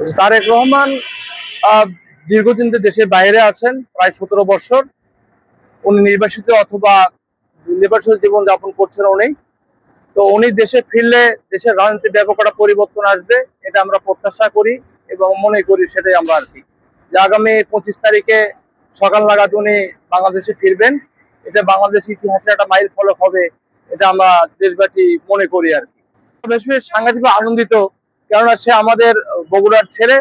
তারেক রহমান দীর্ঘদিন দেশের বাইরে আছেন, প্রায় সতেরো বছর। উনি নির্বাসিত অথবা নির্বাসিত জীবন যাপন করছেন উনি। তো উনি দেশে ফিরলে দেশের রাজনীতি ব্যাপক একটা পরিবর্তন আসবে, এটা আমরা প্রত্যাশা করি এবং মনে করি সেটাই আমরা আর কি যে আগামী পঁচিশ তারিখে সকাল নাগাদ উনি বাংলাদেশে ফিরবেন, এটা বাংলাদেশ ইতিহাসে একটা মাইল ফলক হবে, এটা আমরা দেশবাসী মনে করি আর কি বেশ বেশ সাংঘাতিক আনন্দিত কেননা সে আমাদের বগুড়ার ছেলে।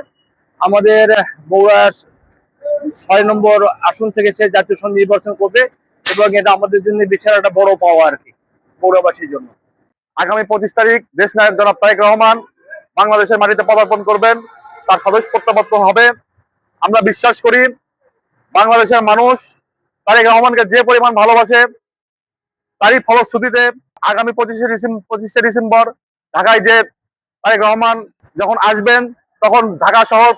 আমাদের বগুড়ার ছয় নম্বর আসন থেকে সে জাতীয় সংসদ নির্বাচন করবে এবং এটা আমাদের জন্য বিশাল একটা বড় পাওয়া আর কি বগুড়াবাসীর জন্য। আগামী পঁচিশ তারিখ দেশ নায়ক জনাব তারেক রহমান বাংলাদেশের মাটিতে পদার্পণ করবেন, তার স্বদেশ প্রত্যাবর্তন হবে। আমরা বিশ্বাস করি বাংলাদেশের মানুষ তারেক রহমানকে যে পরিমাণ ভালোবাসে, তারই ফলশ্রুতিতে আগামী পঁচিশে ডিসেম্বর পঁচিশে ডিসেম্বর ঢাকায় যে তারেক রহমান যখন আসবেন, তখন ঢাকা শহর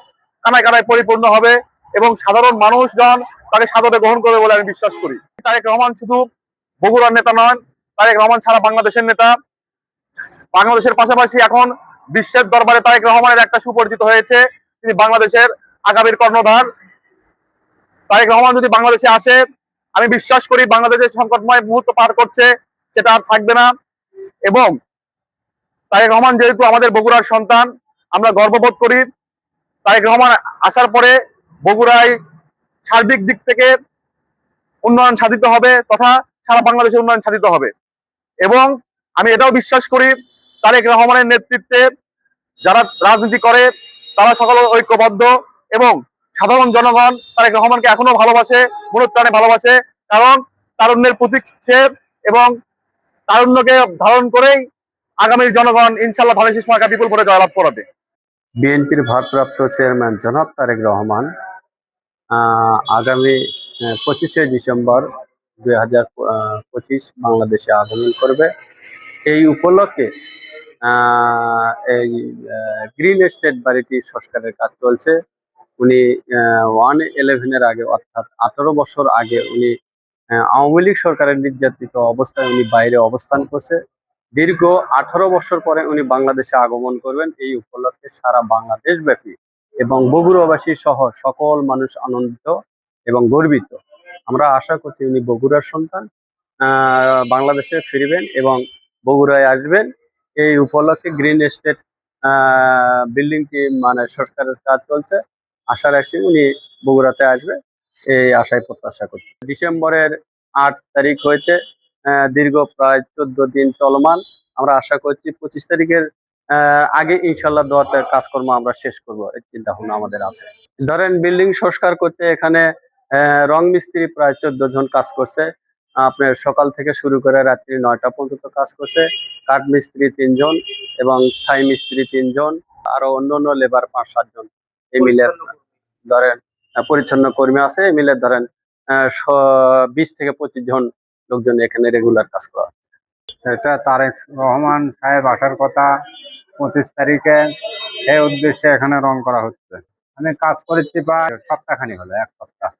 কানায় কানায় পরিপূর্ণ হবে এবং সাধারণ মানুষজন তাকে সাদরে গ্রহণ করবে বলে আমি বিশ্বাস করি। তারেক রহমান শুধু বগুড়ার নেতা নন, তারেক রহমান সারা বাংলাদেশের নেতা। বাংলাদেশের পাশাপাশি এখন বিশ্বের দরবারে তারেক রহমানের একটা সুপরিচিত হয়েছে, তিনি বাংলাদেশের আগামীর কর্ণধার। তারেক রহমান যদি বাংলাদেশে আসে, আমি বিশ্বাস করি বাংলাদেশের সংকটময় মুহূর্ত পার করছে, সেটা আর থাকবে না। এবং তারেক রহমান যেহেতু আমাদের বগুড়ার সন্তান, আমরা গর্ববোধ করি। তারেক রহমান আসার পরে বগুড়ায় সার্বিক দিক থেকে উন্নয়ন সাধিত হবে তথা সারা বাংলাদেশের উন্নয়ন সাধিত হবে। এবং আমি এটাও বিশ্বাস করি, তারেক রহমানের নেতৃত্বে যারা রাজনীতি করে, তারা সকল ঐক্যবদ্ধ এবং সাধারণ জনগণ তারেক রহমানকে এখনও ভালোবাসে মনুপ্রাণে ভালোবাসে। কারণ তারুণ্যের প্রতীক সে এবং তারুণ্যকে ধারণ করেই আগামীর জনগণ ইনশাল্লাহ ধানের শীষ মার্কা বিপুল করে জয়লাভ করাবে। বিএনপির ভারপ্রাপ্ত চেয়ারম্যান জনাব তারেক রহমান আগামী পঁচিশে ডিসেম্বর দুই হাজার পঁচিশ বাংলাদেশে আগমন করবে। এই উপলক্ষে এই গ্রিন এস্টেট বাড়িটি সংস্কারের কাজ চলছে। উনি ওয়ান ইলেভেনের আগে, অর্থাৎ আঠারো বছর আগে উনি আওয়ামী লীগ সরকারের নির্যাতিত অবস্থায় উনি বাইরে অবস্থান করছে। দীর্ঘ আঠারো বছর পরে উনি বাংলাদেশে আগমন করবেন এই উপলক্ষে সারা বাংলাদেশ ব্যাপী এবং বগুড়াবাসী সহ সকল মানুষ আনন্দিত এবং গর্বিত। আমরা আশা করছি উনি বগুড়ার সন্তান বাংলাদেশে ফিরবেন এবং বগুড়ায় আসবেন। এই উপলক্ষে গ্রিন এস্টেট বিল্ডিংটি মানে সংস্কারের কাজ চলছে। আশা রাখছি উনি বগুড়াতে আসবে, এই আশায় প্রত্যাশা করছি। ডিসেম্বরের আট তারিখ হইতে দীর্ঘ প্রায় চোদ্দ দিন চলমান। আমরা আশা করছি পঁচিশ তারিখের আগে ইনশাল্লাহ দোয়াতে কাজকর্ম আমরা শেষ করব। এই চিন্তা ভাবনা আমাদের আছে। ধরেন বিল্ডিং সংস্কার করতে এখানে রং মিস্ত্রি প্রায় চোদ্দ জন কাজ করছে। আপনার সকাল থেকে শুরু করে রাত্রি নয়টা পর্যন্ত কাজ করছে। কাঠ মিস্ত্রি তিনজন এবং স্থায়ী মিস্ত্রি তিনজন আরও অন্য অন্য লেবার পাঁচ সাতজন এই মিলে ধরেন পরিচ্ছন্ন কর্মী আছে। এই মিলে ধরেন বিশ থেকে পঁচিশ জন লোকজন এখানে রেগুলার কাজ করা এটা তারেক রহমান সাহেব আসার কথা পঁচিশ তারিখে। সেই উদ্দেশ্যে এখানে রং করা হচ্ছে। আমি কাজ করেছি প্রায় সপ্তাহখানি হলো, এক সপ্তাহ।